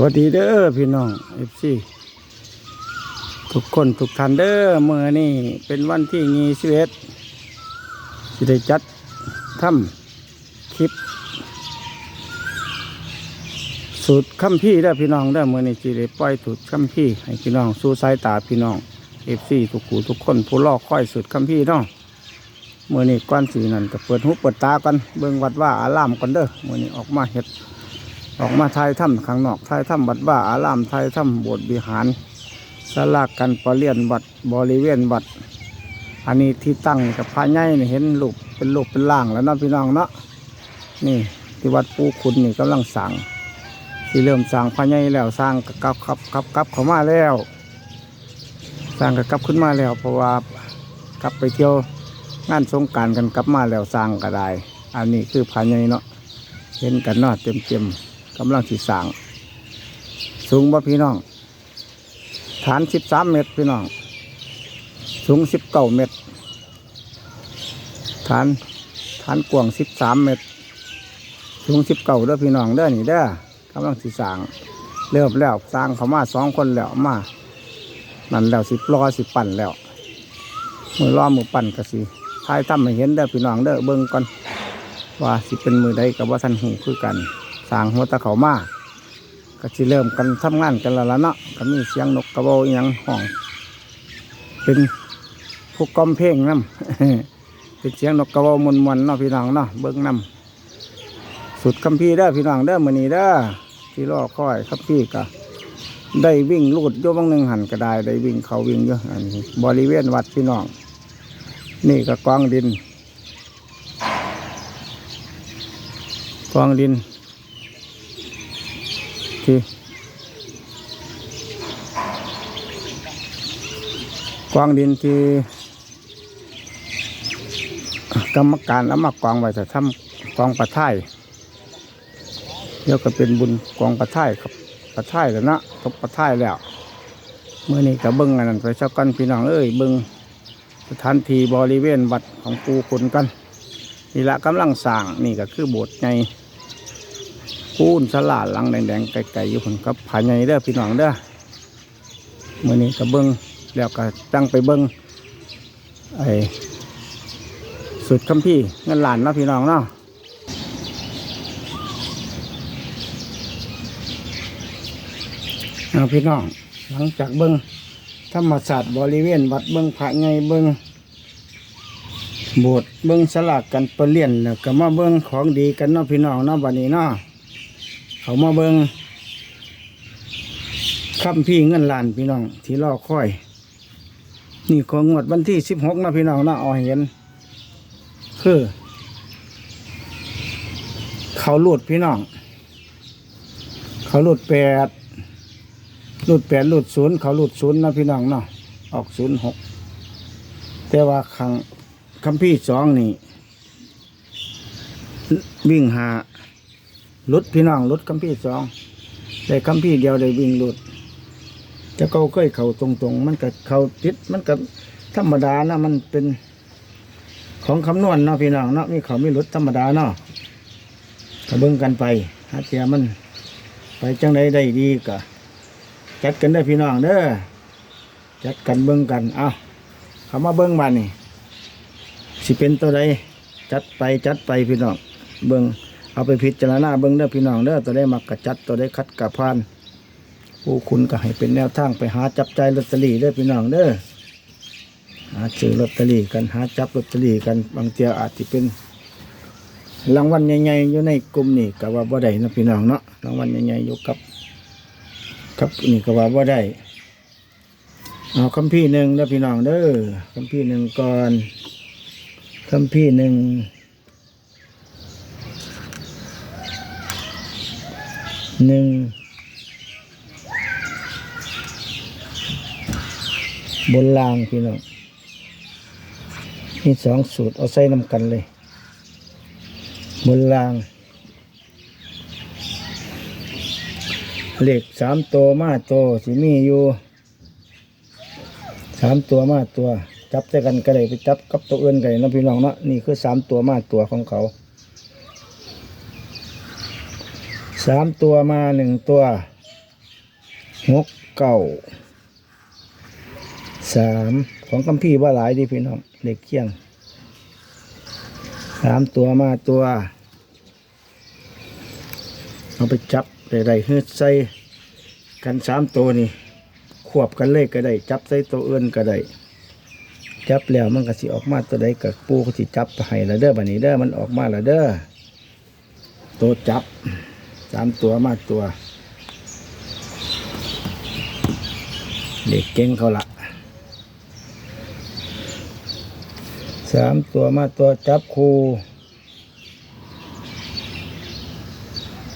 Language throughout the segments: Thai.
วัสดีเด้อพี่น้องเอฟซีทุกคนทุกท่านเด้อเมื่อนี่เป็นวันที่งีสิเอ็ดสิได้จัดทำคลิป สูตรคัมพี่เด้อพี่น้องเด้อเมื่อนี้สิได้ปล่อยสูตรคัมพี่ให้พี่น้องสู่สายตาพี่น้องเอฟซีทุกหูทุกคนผู้ลอกค่อยสูตรคัมพี่เนาะเมื่อนี้ก้อนสีนั่นก็เปิดหูเปิดตากันเบิ่งวัดว่าอารามกันเด้อเมื่อนี้ออกมาเฮ็ด ออกมาทายถ้ำข้างนอกทายถ้ำวัดว่าอารามทายถ้ำบสถ์วิหารสลากกันปรเลียนวัดบริเวณวัดอันนี้ที่ตั้งกับพระใหญ่เห็นรูปเป็นรูปเป็นร่างแล้วเนาะพี่น้องเนาะนี่ที่วัดปูคุณนี่กำลังสั่งที่เริ่มสั่งพระใหญ่แล้วสร้างกับกับกับกับกับเข้ามาแล้วสร้างกับกับขึ้นมาแล้ว เพราะว่ากลับไปเที่ยวงานสงการกันกลับมาแล้วสร้างก็ได้ อันนี้คือพระใหญ่เนาะเห็นกันเนาะเต็มเต็ม กำลังสิสางสูงบ่พี่น้อง ฐานสิบสามเมตรพี่น้อง สูงสิบเก้าเมตร ฐานฐานกว้างสิบสามเมตร สูงสิบเก้าเด้อพี่น้องเด้อนี่เด้อกำลังสิสาง เริ่มแล้วสร้างเขามาสองคนแล้วมานั่นแล้วสิรอสิปั่นแล้วมือรอมือปั่นก็สิทายตั้มให้เห็นเด้อพี่น้องเด้อเบิ่งก่อนว่าสิเป็นมือใดกับว่าท่านหูคือกัน สร้างหัวตะเขามาก็สิเริ่มกันทำงานกันแล้วละเนาะก็มีเสียงนกกระเบาอหยังห้อง เป็นพวกกอมเพลงน้ำเป็นเสียงนกกระเบามวนเนาะพี่น้องเนาะเบิ้งน้ำสุดคัมภีร์เด้อพี่น้องเด้อมือนี้เด้อที่รอคอยคัมภีร์ก็ได้วิ่งลูดโยบางหนึ่งหันก็ได้ได้วิ่งเขาวิ่งเยอะอันนี้บริเวณวัดพี่น้อง นี่ก็กองดินกองดิน ที่กองดินที่กรรมการเอามากองไว้จะทำกองประท่ายเดี๋ยวก็เป็นบุญกองประท่ายครับประท่ายแล้วนะทบประท่ายแล้วเมื่อนี้ก็เบิ้งอันนั้นไปเช้ากันพี่น้องเอ้ยเบิ้งสถานที่บริเวณวัดของปูคุณกันนี่ละกำลังสร้างนี่ก็คือโบสถ์ให ญ่คูนสลาหลังแดงๆไกลๆอยู่คนกับผาใหญ่เด้อพี่น้องเด้อมื่อนี้ก็เบิ้งแล้วก็ตั้งไปเบิ้งไอ้สุดคัมพี่เงินหลานเนาะพี่น้องเนาะเอาพี่น้อง หลังจากเบิ้งธรรมศาสตร์บริเวณวัดเบิ้งผาใหญ่เบิ้งโบสถ์เบิ้งสลากกันเปลี่ยนแล้วก็มาเบิ้งของดีกันเนาะพี่น้องเนาะบัดนี้เนาะ เขามาเบิงคำพี่เงินล้านพี่น้อง ที่รอคอย นี่ของงวดวันที่สิบหกนะพี่น้องนาะเอาเห็น คือ เขาหลุดพี่น้อง เขาหลุดแปดหลุดแปดหลุดศูนย์เขาหลุดศูนย์นะพี่น้องเนาะออกศูนย์หกแต่ว่าครั้งคำพี่สองนี่ วิ่งหา ลุดพี่น้องลุดคำพี่สองได้คำพี่เดียวได้วิ่งลุดจะเขาเคยเข่าตรงๆ มันก็เข่าติดมันก็ธรรมดานะมันเป็นของคำนวณเนาะพี่น้องเนาะมีเขามีลุดธรรมดาเนาะก็เบิ่งกันไปหาเทียมัน ไปจังใดได้ดีก็จัดกันได้พี่น้องเด้อจัดกันเบิ่งกันเอาเขามาเบิ่งมานี่สิเป็นตัวใดจัดไปจัดไปพี่น้องเบิง เอาไปพิจารณาเบิงเด้อพี่น้องเด้อตัวได้มักกะจัดตัวได้คัดกะพานผู้คุณก็ให้เป็นแนวทางไปหาจับใจลอตเตอรี่เด้อพี่น้องเด้อหาซื้อลอตเตอรี่กันหาจับลอตเตอรี่กันบางเทีอาจจะเป็นรางวัลใหญ่ๆอยู่ในกลุ่มนี่ก็ว่าบ่ได้นะพี่น้องเนาะรางวัลใหญ่ๆอยู่กับกับนี่ก็ว่าบ่ได้เอาคำพี่หนึ่งเด้อพี่น้องเด้อคำพี่หนึ่งก่อนคำพี่หนึ่ง หนึ่งบนรางพี่น้องมีสองสูตรเอาใส่น้ำกันเลย บนราง เหลขสามตัวมาตัวสิมีอยู่สามตัวมาตัว จับแต่กันก็ได้ไปจับกับตัวอื่นกันนะพี่น้องเนาะนี่คือสามตัวมาตัวของเขา สามตัวมาหนึ่งตัวหกเก้าสามของคัมภีร์ว่าหลายดีพี่น้องเลขเคียงสามตัวมาตัว เอาไปจับได้ได้เฮืดใส่กันสามตัวนี่ควบกันเลยก็ได้ จับใส่ตัวอื่นก็ได้จับแล้วมันก็สิออกมาตัวใดกับปูก็สิจับให้ละเด้อบัดนี้เด้อมันออกมาละเด้อตัวจับ สามตัวมาตัวเด็กเก่งเขาละสามตัวมาตัวจับคู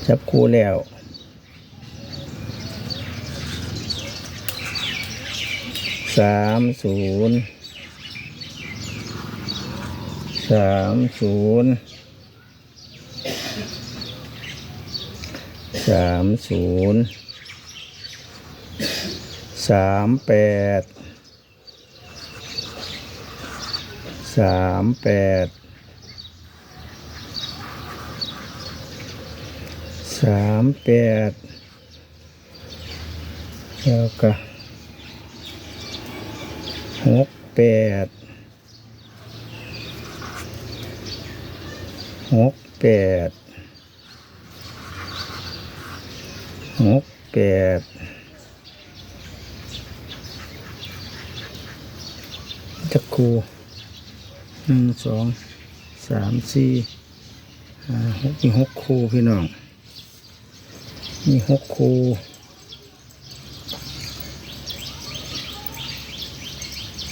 จับคูแล้วสามศูนย์สามศูนย์ สามศูนย์สามแปดสามแปดสามแปดแล้วก็หกแปดหกแปด หกแปดจักคูหนึ่งสองสามสี่ห้าหกมีหกคูพี่น้อง มีหกคู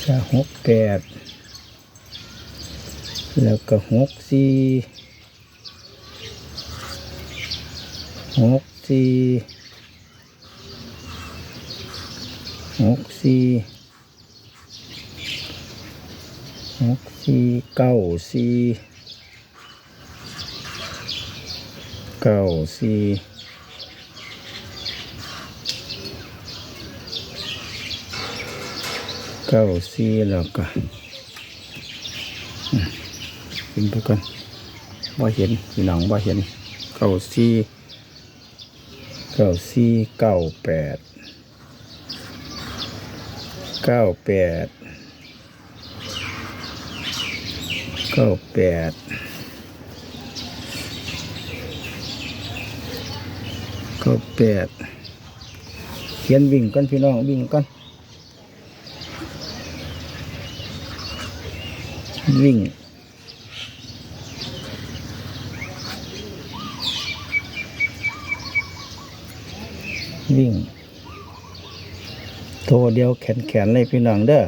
จะหกแปดแล้วก็หกสี่หกสี่ หกสี่หกสี่เก้าสี่เก้าสี่เก้าสี่แล้วก็อืมกินไปก่อนว่าเห็นพี่น้องว่าเห็นเก้าสี่เก้าสี่เก้าแปด เก้าแปดเก้าแปดเก้าแปดเขียนวิ่งก่อนพี่น้องวิ่งก่อนวิ่งวิ่ง โทรเดียวแขนแขนเลยพี่น้องเด้อ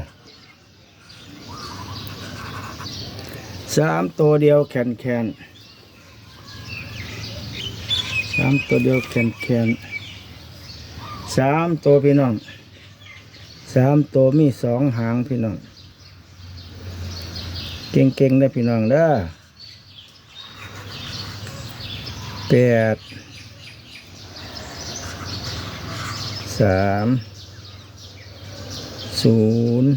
สามตัวเดียวแขนแขนสามตัวเดียวแขนแขนสามตัวพี่น้องสามตัวมีสองหางพี่น้องเก่งๆได้อพี่น้องเด้อแปดสาม ศูนย์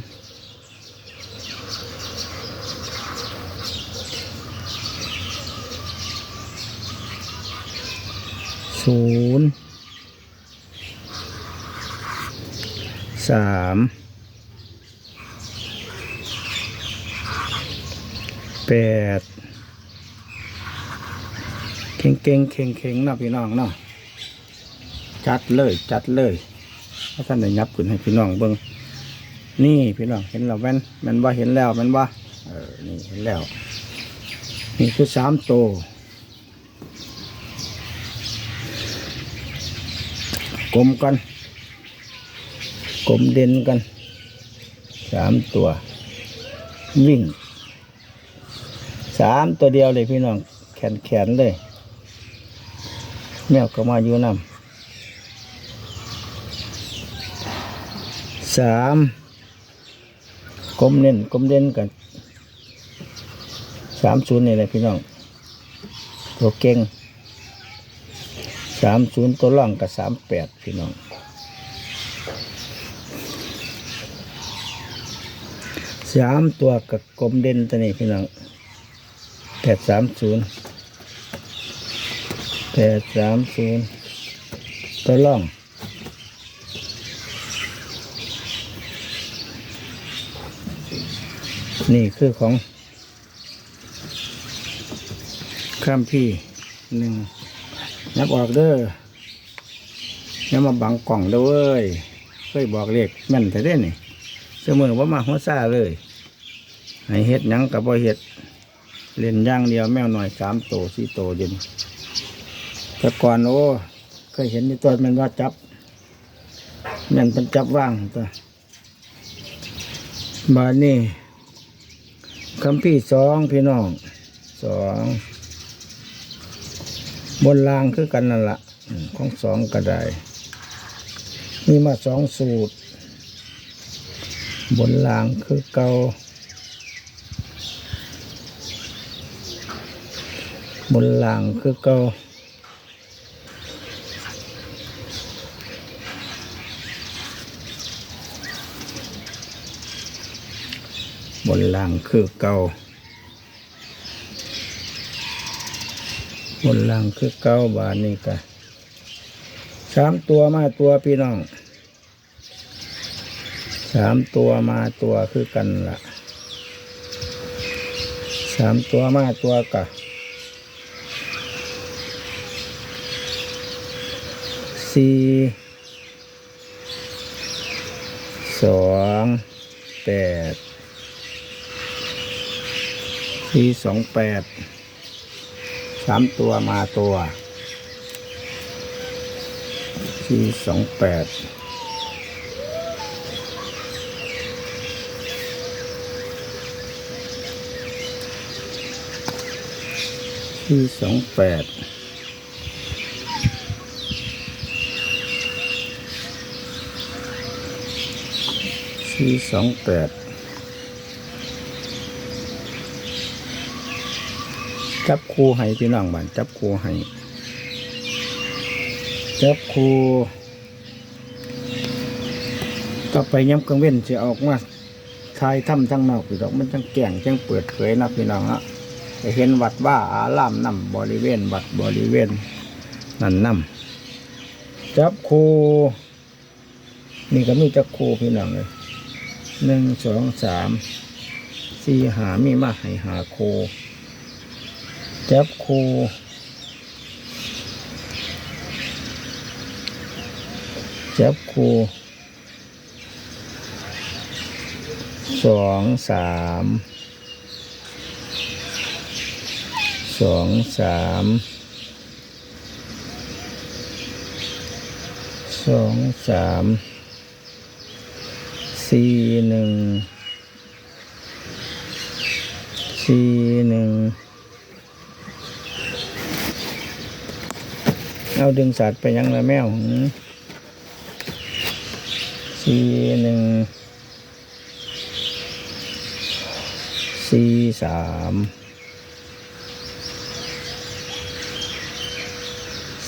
ศูนย์สามแปดเข่งเก่งเข่งเข่งนะพี่น้องเนาะจัดเลย จัดเลยถ้าท่านได้ยับขึ้นให้พี่น้องเบิ่ง นี่พี่น้องเห็นแล้วแม่นแมันว่าเห็นแล้วแมันว่าเออนี่เห็นแล้ว นี่คือสามตัวกลมกันกลมเด่นกันสามตัว วิ่งสามตัวเดียวเลยพี่น้อง แขนแขนเลย แมวก็มาอยู่นำสาม กลมเน้นกลมเด่นกันสามศูนย์นี่แหละพี่น้องตัวเก่งสามศูนย์ตัวล่างกับสามแปดพี่น้องสามตัวกับกลมเด่นตัวนี้พี่น้องแปดสามศูนย์แปดสามศูนย์ตัวล่อง นี่คือของข้ามพี่หนึ่งนับออกเด้ออย่ามาบังกล่องเด้อเว้ยเคยบอกเลขแม่นแต่เด้นี่เสมอว่ามาหัวซาเลยให้เฮ็ดหยังกับบ่เฮ็ดเล่นย่างเดียวแมวหน่อยสามโตสี่โตเดินแต่ก่อนโอ้เคยเห็นในตัวมันว่าจับแม่นเป็นจับว่างตัวบาดนี้ คำพี่สองพี่น้องสองบนรางคือกันนั่นละของสองกระไดมีมาสองสูตร บนรางคือเกาบนหลังคือเก่า บนหลังคือเก่าบนหลังคือเก่าบานนี้กะสามตัวมาตัวพี่น้องสามตัวมาตัวคือกันละสามตัวมาตัวกะสี่สองแปด สี่สองแปดสามตัวมาตัวสี่สองแปดสี่สองแปดสี่สองแปด จับคู่ให้พี่น้องบ้านจับคู่ให้จับคู่ต่อไปย้ำกังเว้นจะออกมาทายถ้ำทั้งนอกพี่ดอกมันจังแก่งจังเปิดเผยนะพี่น้องฮะจะเห็นวัดว่าอารามน้ำบริเวณวัดบริเวณนั่นน้ำจับคู่นี่ก็มีจับคู่พี่น้องเลยหนึ่งสองสามสี่หามีมาให้หาโค จับโคจับโคสองสามสองสามสองสามสี่หนึ่งสี่หนึ่ง เอาดึงสัตว์ไปยังละแมวสี่หนึ่งสี่สาม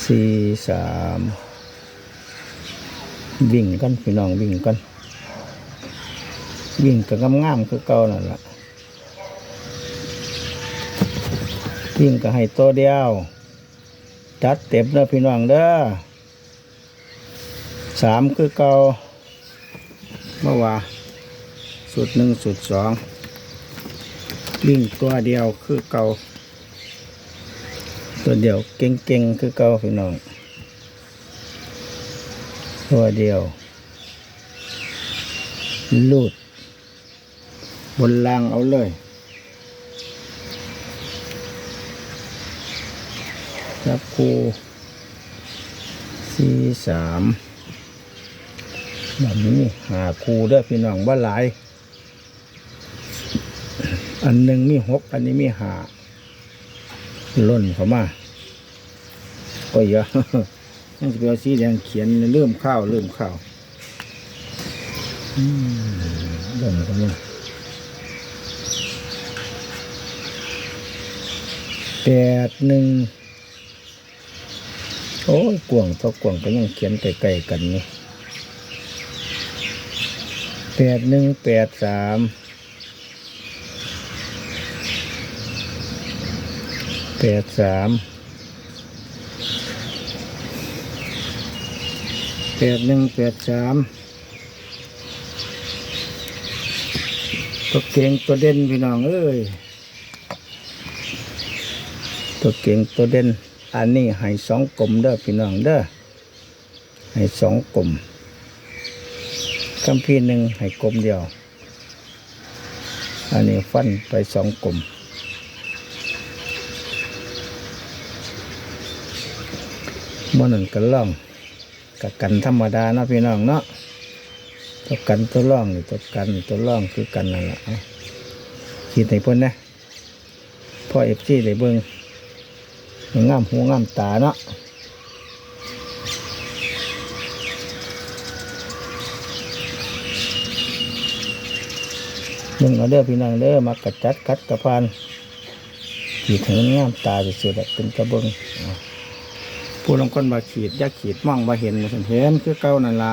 สี่สามวิ่งกันพี่น้องวิ่งกัน วิ่งกับงามๆคือเก่านั่นละวิ่งก็ให้ตัวเดียว จัดเต็มเด้อพี่น้องเด้อสามคือเก่าเมื่อวาสุดหนึ่งสุดสองวิ่งตัวเดียวคือเก่าตัวเดียวเก่งๆคือเก่าพี่น้องตัวเดียวลูดบนล่างเอาเลย รับครูสี่สามแบบนี้หาครูเด้อพี่น้องว่าหลาย อันหนึ่งมีหกอันนี้มีหาล่นเข้ามาก็เยอะนั่นจะเป็นสีแดงเขียนเริ่มข้าวเริ่มข้าวอืมเริ่มเข้ามาแปดหนึ่ง โอ้ยกวงเท่ากวงก็ยังเขียนใกลๆกันนี่แปดหนึ่งแปดสามแปดสามแปดหนึ่งแปดสามตัวเก่งตัวเด่นพี่น้องเอ้ยตัวเก่งตัวเด่น อันนี้ให้สองกลมเด้อพี่น้องเด้อให้สองกลมคัมพีหนึ่งให้กลมเดียว อันนี้ฟันไปสองกลมมื่อหนึ่งก็ล่องกับกันธรรมดาเนาะพี่น้องเนาะตัวกันตัวล่องนี่ตัวกันตัวล่องคือกันนั่นแหละเอาขีดในเพิ่นนะพ่อเอฟซีได้เบิ่ง งามหูงามตาเนาะเบิ่งเอาเด้อพี่น้องเด้อมากระจัดกัดกระพานขีดให้มันงามตาสุดๆอะเป็นกระเบิงเอาผู้ลงคนมาขีดอยาขีดมองมาเห็นเห็นคือเก่านั่นละ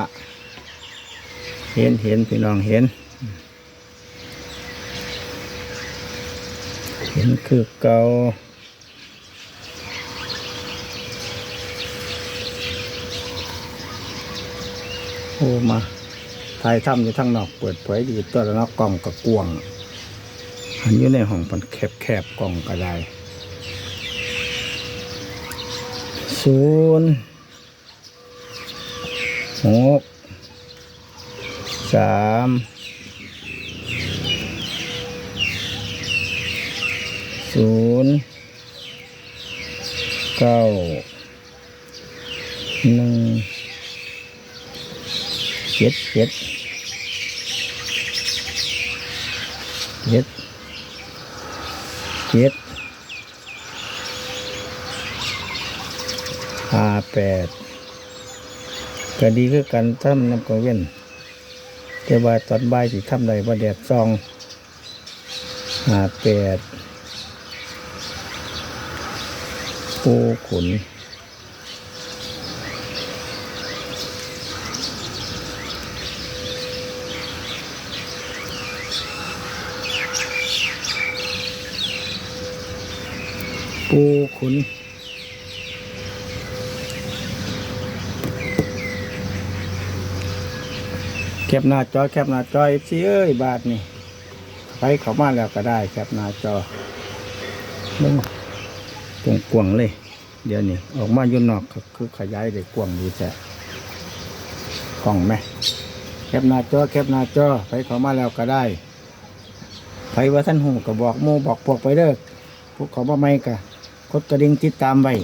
เห็นเห็นพี่น้องเห็น เห็นคือเก่า อ้มาถ่ายทำอยู่ทั้งนอกเปิดเผยดีตัวแล้วเนอกกล่องกับกวางอันอยู่ในห้องมันแคบแคบๆกล่องก็ได้ศูนย์หกสามศูนย์เก้าหนึ่ง เจ็ดเจ็ดเจ็ดเจ็ดห้าแปดก็ดีคือกันทำน้ำกังเว้นแต่ว่าตอนบ่ายสิทำได้ว่าแดดซองห้าแปดปูขุน ปูขุน แคปหน้าจอ แคปหน้าจอเอฟซีเอ้ย บาทนี่ไปเขามาแล้วก็ได้ แคปหน้าจอมึงกวงกวงเลย เดี๋ยวนี้ออกมาอยู่นอกก็คือขยายได้กวงดีแต่กล่องไหมแคปหน้าจอ แคปหน้าจอไปเขามาแล้วก็ได้ไปว่าท่านหูก็บอกโมบอกพวกไปเด้อพวกเขาบ่ไม่กะ กดกระดิ่งติดตามไว้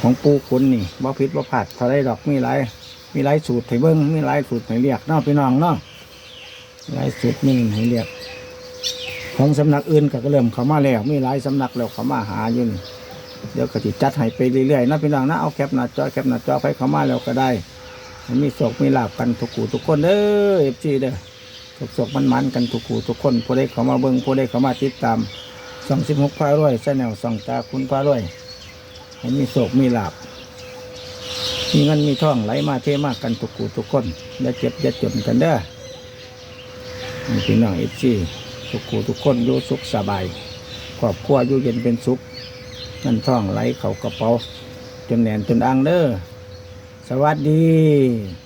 ของปูคุณนี่บ่ผิดบ่ผาดเท่าไรดอกมีหลายมีหลายสูตรให้เบิ้งมีหลายสูตรให้เรียกเนาะพี่น้องเนาะหลายสูตรมีให้เรียก ของสำนักอื่นก็เริ่มเข้ามาแล้วมีหลายสำนักแล้วเข้ามาหาอยู่นี่เดี๋ยวก็จิจัดให้ไปเรื่อยๆนะพี่น้องนะเอาแคปหน้าจอแคปหน้าจอไปเข้ามาแล้วก็ได้มีโศกมีลาบกันทุกคู่ทุกคนเด้อเอฟซีเด้อสุกศกมันมันกันทุกคู่ทุกคนผู้ใดเข้ามาเบิ้งผู้ใดเข้ามาติดตาม สองสิบหกพารวยแนลสองตาคุณพารวยให้มีโศกมีลาบมีเงินมีทองไหลมาเทมากกันทุกูทุกคนอย่าเจ็บอย่าจนกันเด้อพี่น้องเอฟซีทุกูทุกคนอยู่สุขสบายครอบครัวอยู่เย็นเป็นสุขเงินทองไหลเขากระเป๋าจนแหนนจนอังเด้อสวัสดี